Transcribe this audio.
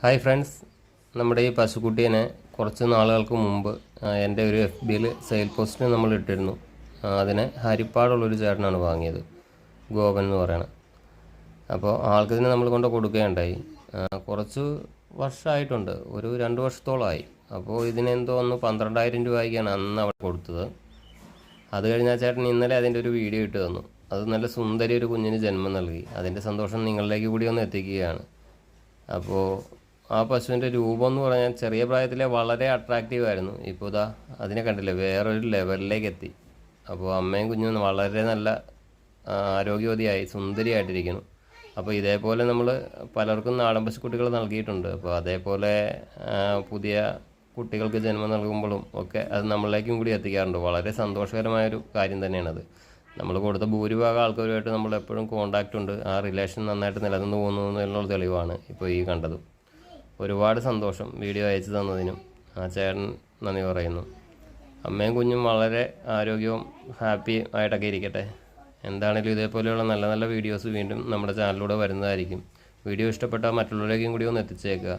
Hi friends നമ്മുടെ ഈ പശുക്കുട്ടീനെ കുറച്ച് നാളുകൾക്ക് മുമ്പ് എന്റെ ഒരു എഫ് ബിയിൽ സെയിൽ പോസ്റ്റിന് നമ്മൾ ഇട്ടിരുന്നു. അതിനെ ഹരിപ്പാടുള്ളൊരു ചേട്ടനാണ് വാങ്ങിയത്. ഗോപൻ എന്ന് പറയണം. അപ്പോൾ ആൾക്ക് ഇതിനെ നമ്മൾ കൊണ്ട് കൊടുക്കുകയുണ്ടായി. കുറച്ച് വർഷമായിട്ടുണ്ട് ഒരു രണ്ട് വർഷത്തോളമായി അപ്പോൾ ഇതിനെന്തോ ഒന്ന് പന്ത്രണ്ടായിരം രൂപയ്ക്കാണ് അന്ന് അവിടെ കൊടുത്തത്. അത് കഴിഞ്ഞ ചേട്ടൻ ഇന്നലെ അതിന്റെ ഒരു വീഡിയോ ഇട്ട് തന്നു. അത് നല്ല സുന്ദരി ഒരു കുഞ്ഞിന് ജന്മം നൽകി. അതിന്റെ സന്തോഷം നിങ്ങളിലേക്ക് കൂടി ഒന്ന് എത്തിക്കുകയാണ്. അപ്പോൾ ആ പശുവിന്റെ രൂപം എന്ന് പറഞ്ഞാൽ ചെറിയ പ്രായത്തിലെ വളരെ അട്രാക്റ്റീവ് ആയിരുന്നു. ഇപ്പോൾ ഇതാ അതിനെ കണ്ടില്ലേ? വേറൊരു ലെവലിലേക്ക് എത്തി. അപ്പോൾ അമ്മയും കുഞ്ഞും വളരെ നല്ല ആരോഗ്യവതിയായി സുന്ദരിയായിട്ടിരിക്കുന്നു. അപ്പോൾ ഇതേപോലെ നമ്മൾ പലർക്കും നാടൻ പശുക്കുട്ടികൾ നൽകിയിട്ടുണ്ട്. അപ്പോൾ അതേപോലെ പുതിയ കുട്ടികൾക്ക് ജന്മം നൽകുമ്പോഴും ഒക്കെ അത് നമ്മളിലേക്കും കൂടി എത്തിക്കാറുണ്ട്. വളരെ സന്തോഷകരമായൊരു കാര്യം തന്നെയാണത്. നമ്മൾ കൊടുത്ത ഭൂരിഭാഗം ആൾക്കാരുമായിട്ട് നമ്മൾ എപ്പോഴും കോണ്ടാക്റ്റ് ഉണ്ട്. ആ റിലേഷൻ നന്നായിട്ട് നിലനിന്ന് പോകുന്നു എന്നുള്ള തെളിവാണ് ഇപ്പോൾ ഈ കണ്ടത്. ഒരുപാട് സന്തോഷം വീഡിയോ അയച്ചു തന്നതിനും. ആ ചേട്ടൻ നന്ദി പറയുന്നു. അമ്മയും കുഞ്ഞും വളരെ ആരോഗ്യവും ഹാപ്പി ആയിട്ടൊക്കെ ഇരിക്കട്ടെ. എന്താണെങ്കിലും ഇതേപോലെയുള്ള നല്ല നല്ല വീഡിയോസ് വീണ്ടും നമ്മുടെ ചാനലിലൂടെ വരുന്നതായിരിക്കും. വീഡിയോ ഇഷ്ടപ്പെട്ടാൽ മറ്റുള്ളവരേക്കും കൂടി ഒന്ന് എത്തിച്ചേക്കുക.